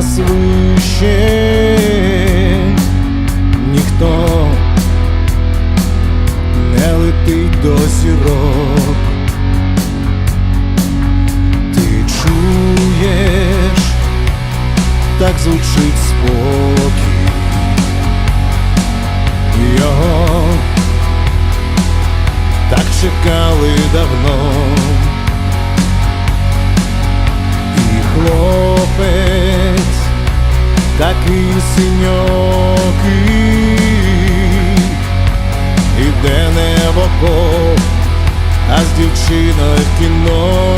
вище, ніхто не летить до зірок. Ти чуєш, так звучить спокій його так чекали давно. Такий синьокий, іде не в а з дівчиною в кіно.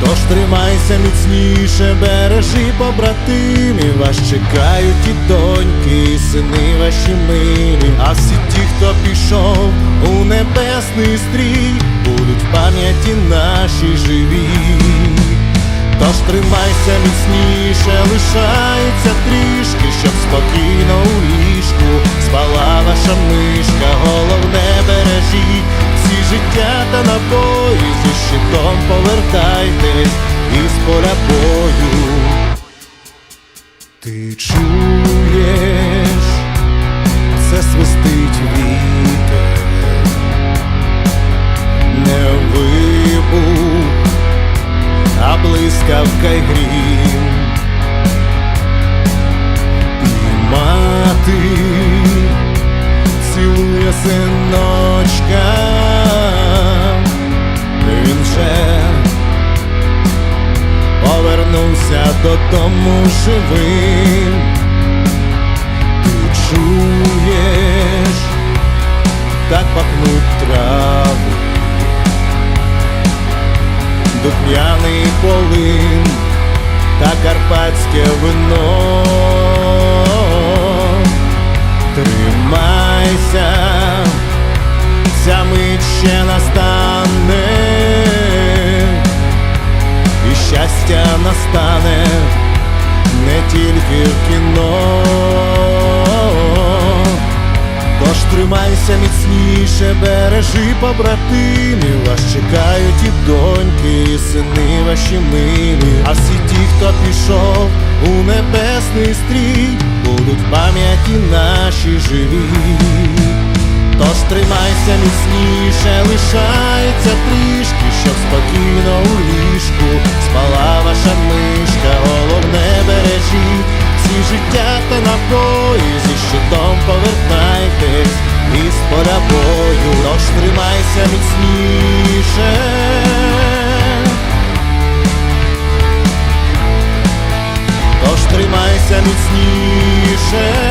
Тож тримайся міцніше, бережи побратимів, вас чекають і доньки, і сини ваші милі, а всі ті, хто пішов у небесний стрій, будуть в пам'яті наші живі. Тож тримайся міцніше, лишається трішки, щоб спокійно у ліжку спала ваша мишка, головне бережіть всі життя та напої зі щитом повертайтесь із поля бою. Ти додому живим. Ти чуєш, так пахнуть трави духмяний полин та карпатське вино. Тримайся, ця мить ще настане, щастя настане не тільки в кіно. Тож тримайся міцніше, бережи побратимів, вас чекають і доньки, і сини ваші милі, а всі ті, хто пішов у небесний стрій, будуть в пам'яті наші живі. Тож тримайся міцніше, лишається трішки, щоб спокійно у ліжку спала ваша мишка, головне бережіть всі життя та напої, зі щитом повертайтесь із поля бою. Тож тримайся міцніше. Тож тримайся міцніше.